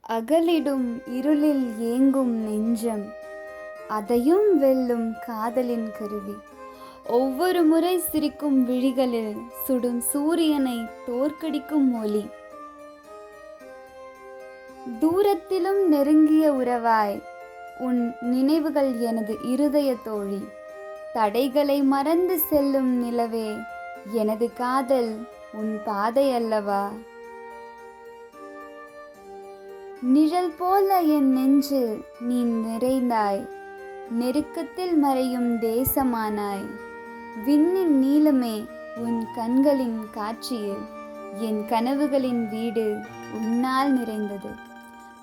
அகலிடும் இருளில் ஏங்கும் நெஞ்சம் அதையும் வெல்லும் காதலின் கருவி. ஒவ்வொரு முறை சிரிக்கும் விழிகளில் சுடும் சூரியனை தோற்கடிக்கும் ஒளி. தூரத்திலும் நெருங்கிய உறவாய் உன் நினைவுகள் எனது இருதய தோழி. தடைகளை மறந்து செல்லும் நிலவே எனது காதல் உன் பாதை அல்லவா? நிழல் போல என் நெஞ்சில் நீ நிறைந்தாய். நெருக்கத்தில் மறையும் தேசமானாய். விண்ணின் நீளமே உன் கண்களின் காட்சியில். என் கனவுகளின் வீடு உன்னால் நிறைந்தது.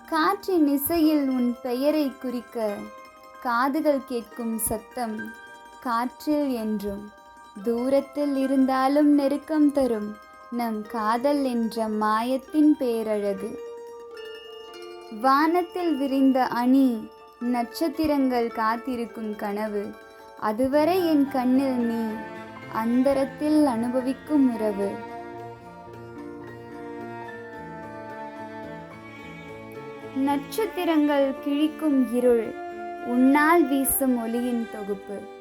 காற்றின் இசையில் உன் பெயரை குறிக்க காதுகள் கேட்கும் சத்தம் காற்றில் என்றும். தூரத்தில் இருந்தாலும் நெருக்கம் தரும் நம் காதல் என்ற மாயத்தின் பேரழகு. வானத்தில் விரிந்த அணி நட்சத்திரங்கள் காத்திருக்கும் கனவு அதுவரை என் கண்ணில் நீ அந்தரத்தில் அனுபவிக்கும் உறவு. நட்சத்திரங்கள் கிழிக்கும் இருள் உன்னால் வீசும் ஒளியின் தொகுப்பு.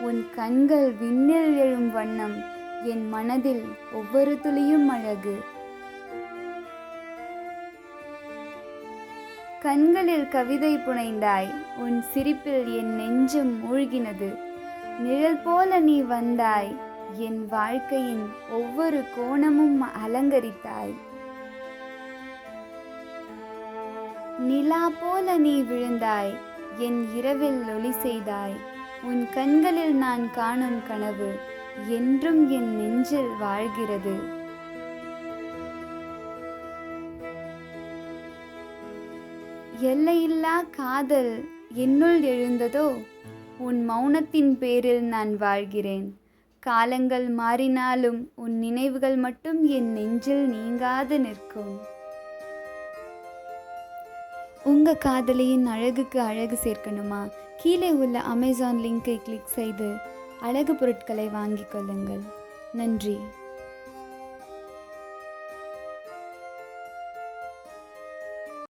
உன் கண்கள் விண்ணில் எழும் வண்ணம் என் மனதில் ஒவ்வொரு துளியும் அழகு. கண்களில் கவிதை புனைந்தாய் உன் சிரிப்பில் என் நெஞ்சம் மூழ்கினது. நிழல் போல நீ வந்தாய் என் வாழ்க்கையின் ஒவ்வொரு கோணமும் அலங்கரித்தாய். நிலா போல நீ விழுந்தாய் என் இரவில் ஒளி செய்தாய். உன் கண்களில் நான் காணும் கனவு என்றும் என் நெஞ்சில் வாழ்கிறது. எல்லையில்லா காதல் என்னுள் எழுந்ததோ உன் மௌனத்தின் பேரில் நான் வாழ்கிறேன். காலங்கள் மாறினாலும் உன் நினைவுகள் மட்டும் என் நெஞ்சில் நீங்காது நிற்கும். உங்கள் காதலியின் அழகுக்கு அழகு சேர்க்கணுமா? கீழே உள்ள அமேசான் லிங்கை கிளிக் செய்து அழகு பொருட்களை வாங்கிக் கொள்ளுங்கள். நன்றி.